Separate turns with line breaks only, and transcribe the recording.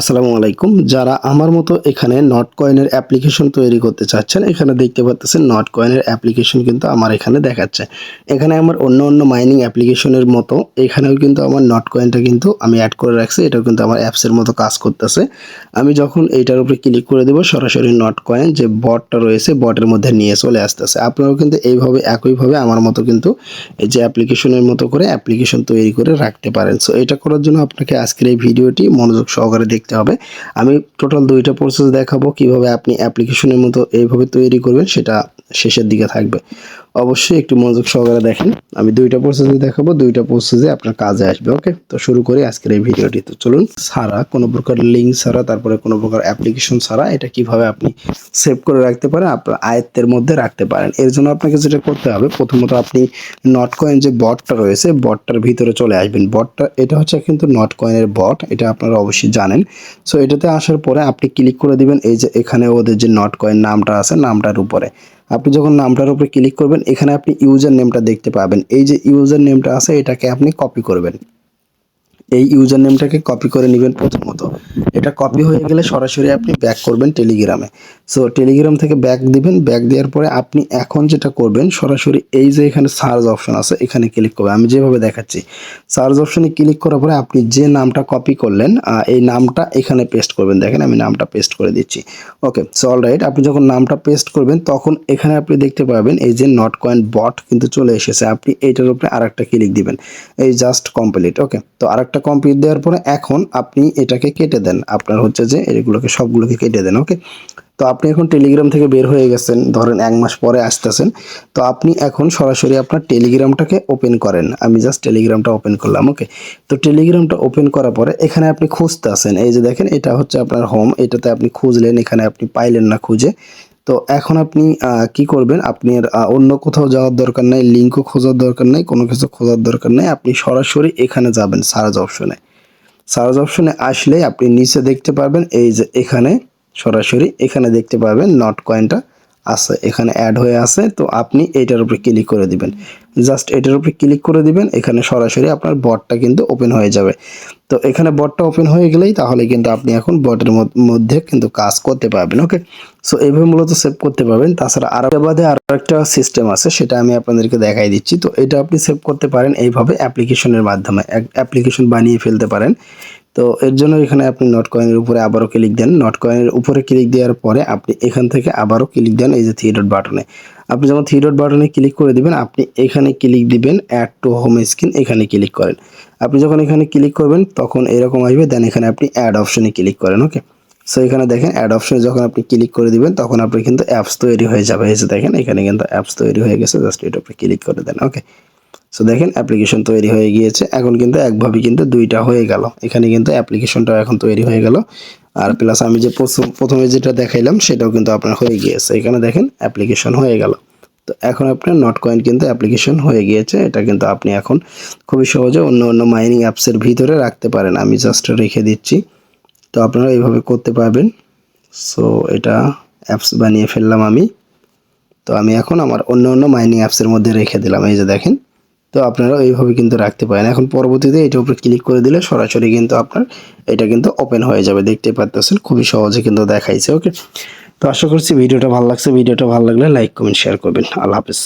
আসসালামু আলাইকুম। যারা আমার মতো এখানে নট কয়েনের অ্যাপ্লিকেশন তৈরি করতে চাচ্ছেন, এখানে দেখতে পাচ্ছেন নট কয়েনের অ্যাপ্লিকেশন কিন্তু আমার এখানে দেখাচ্ছে। এখানে আমার অন্য অন্য মাইনিং অ্যাপ্লিকেশনের মতো, এখানেও কিন্তু আমার নট কয়েনটা কিন্তু আমি অ্যাড করে রাখছি, এটাও কিন্তু আমার অ্যাপসের মতো কাজ করতেছে। আমি যখন এইটার উপরে ক্লিক করে দেবো, সরাসরি নট কয়েন যে বটটা রয়েছে বটের মধ্যে নিয়ে চলে আসতেছে। আপনারাও কিন্তু এইভাবে, একইভাবে আমার মতো কিন্তু এই যে অ্যাপ্লিকেশনের মতো করে অ্যাপ্লিকেশন তৈরি করে রাখতে পারেন। সো এটা করার জন্য আপনাকে আজকের এই ভিডিওটি মনোযোগ সহকারে দেখতে হবে। আমি টোটাল দুইটা প্রসেস দেখাবো, কীভাবে আপনি অ্যাপ্লিকেশনের মতো এইভাবে তৈরি করবেন, সেটা শেষের দিকে থাকবে। অবশ্যই একটু মনোযোগ সহকারে দেখেন। আমি দুইটা প্রসেসে দেখাবো, দুইটা প্রসেসে আপনার কাজে আসবে ওকে তো শুরু করি আজকের এই ভিডিওটি তো চলুন ছাড়া কোনো প্রকার লিঙ্ক ছাড়া, তারপরে কোনো প্রকার অ্যাপ্লিকেশন ছাড়া এটা কীভাবে আপনি সেভ করে রাখতে পারেন, আপনার আয়ত্তের মধ্যে রাখতে পারেন। এর জন্য আপনাকে যেটা করতে হবে, প্রথমত আপনি নট কয়েন যে বটটা রয়েছে বটটার ভিতরে চলে আসবেন। বটটা এটা হচ্ছে কিন্তু নট কয়েনের বট এটা আপনারা অবশ্যই জানেন। সো এটাতে আসার পরে আপনি ক্লিক করে দিবেন, এই যে এখানে ওদের যে নট কয়েন নামটা আছে, নামটার উপরে। আপনি যখন নামটার উপরে ক্লিক করবেন, এখানে আপনি ইউজার নেমটা দেখতে পাবেন। এই যে ইউজার নেমটা আছে, এটাকে আপনি কপি করবেন। এই ইউজার নেমটাকে কপি করে নেবেন প্রথমত। এটা কপি হয়ে গেলে সরাসরি আপনি ব্যাক করবেন টেলিগ্রামে সো টেলিগ্রাম থেকে ব্যাক দিবেন ব্যাক দেওয়ার পরে আপনি এখন যেটা করবেন, সরাসরি এই যে এখানে সার্চ অপশন আছে, এখানে ক্লিক করবেন। আমি যেভাবে দেখাচ্ছি সার্চ অপশনে ক্লিক করার পরে আপনি যে নামটা কপি করলেন এই নামটা এখানে পেস্ট করবেন। দেখেন, আমি নামটা পেস্ট করে দিচ্ছি। ওকে সো অল রাইট আপনি যখন নামটা পেস্ট করবেন, তখন এখানে আপনি দেখতে পাবেন, এই যে নট কয়েন বট কিন্তু চলে এসেছে। আপনি এইটার উপরে আরেকটা ক্লিক দিবেন। এই জাস্ট কমপ্লিট ওকে তো আরেকটা কমপ্লিট দেওয়ার পরে এখন আপনি এটাকে কেটে দেন। আপনার হচ্ছে যে এগুলোকে সবগুলোকে কেটে দেন ওকে তো আপনি এখন টেলিগ্রাম থেকে বের হয়ে গেছেন, ধরেন এক মাস পরে আসতেছেন। তো আপনি এখন সরাসরি আপনার টেলিগ্রামটাকে ওপেন করেন। আমি জাস্ট টেলিগ্রামটা ওপেন করলাম ওকে তো টেলিগ্রামটা ওপেন করার পরে এখানে আপনি খুঁজতে আসেন এই যে দেখেন, এটা হচ্ছে আপনার হোম এটাতে আপনি খুঁজলেন, এখানে আপনি পাইলেন না খুঁজে। তো এখন আপনি কি করবেন? আপনার অন্য কোথাও যাওয়ার দরকার নাই লিঙ্কও খোঁজার দরকার নাই, কোনো কিছু খোঁজার দরকার নাই। আপনি সরাসরি এখানে যাবেন, সার্চ অপশনে। সার্চ অপশনে আসলে আপনি নিচে দেখতে পারবেন, এই যে এখানে, সরাসরি এখানে দেখতে পাবেন নট কয়েনটা আছে, এখানে অ্যাড হয়ে আছে, তো আপনি এটার উপরে ক্লিক করে দিবেন। জাস্ট এটার উপরে ক্লিক করে দিবেন, এখানে সরাসরি আপনার বটটা কিন্তু ওপেন হয়ে যাবে। তো এখানে বটটা ওপেন হয়ে গেলেই তাহলে কিন্তু আপনি এখন বটের মধ্যে কিন্তু কাজ করতে পারবেন ওকে সো এইভাবে মূলত সেভ করতে পারবেন। তাছাড়া আর বাদে আর একটা সিস্টেম আছে, সেটা আমি আপনাদেরকে দেখাই দিচ্ছি। তো এটা আপনি সেভ করতে পারেন, এইভাবে অ্যাপ্লিকেশনের মাধ্যমে। অ্যাপ্লিকেশন বানিয়ে ফেলতে পারেন। তো এর জন্য এখানে আপনি নট কয়েনের উপরে আবারও ক্লিক দেন। নট কয়েনের উপরে ক্লিক দেওয়ার পরে আপনি এখান থেকে আবারও ক্লিক দেন এই যে থ্রি ডট বাটনে আপনি যখন থ্রি ডট বাটনে ক্লিক করে দিবেন, আপনি এখানে ক্লিক দিবেন অ্যাড টু হোম স্ক্রিন এখানে ক্লিক করেন। আপনি যখন এখানে ক্লিক করবেন, তখন এরকম আসবে দেন এখানে আপনি অ্যাড অপশনে ক্লিক করেন ওকে সো এখানে দেখেন অ্যাড অপশনে যখন আপনি ক্লিক করে দিবেন, তখন আপনি কিন্তু অ্যাপস তৈরি হয়ে যাবে। এই যে দেখেন, এখানে কিন্তু অ্যাপস তৈরি হয়ে গেছে জাস্ট এটা আপনি ক্লিক করে দেন ওকে সো দেখেন অ্যাপ্লিকেশন তৈরি হয়ে গিয়েছে। এখন কিন্তু একভাবে কিন্তু দুইটা হয়ে গেল। এখানে কিন্তু অ্যাপ্লিকেশনটাও এখন তৈরি হয়ে গেল। আর প্লাস আমি যে প্রথম- যেটা দেখাইলাম, সেটাও কিন্তু আপনার হয়ে গিয়েছে। এখানে দেখেন অ্যাপ্লিকেশন হয়ে গেল। তো এখন আপনার নট কয়েন কিন্তু অ্যাপ্লিকেশন হয়ে গিয়েছে। এটা কিন্তু আপনি এখন খুবই সহজে অন্য অন্য মাইনিং অ্যাপসের ভিতরে রাখতে পারেন। আমি জাস্ট রেখে দিচ্ছি। তো আপনারা এইভাবে করতে পারবেন। সো এটা অ্যাপস বানিয়ে ফেললাম আমি। তো আমি এখন আমার অন্য অন্য মাইনিং অ্যাপসের মধ্যে রেখে দিলাম। এই যে দেখেন তো আপনারা এইভাবে কিন্তু রাখতে পারেন। এখন পরবর্তীতে এটার উপরে ক্লিক করে দিলে সরাসরি কিন্তু আপনার এটা কিন্তু ওপেন হয়ে যাবে। দেখতে পারতেছেন, খুবই সহজে কিন্তু দেখাইছে ওকে তো আশা করছি ভিডিওটা ভালো লাগছে। ভিডিওটা ভালো লাগলে লাইক কমেন্ট শেয়ার করবেন। আল্লাহ হাফেজ।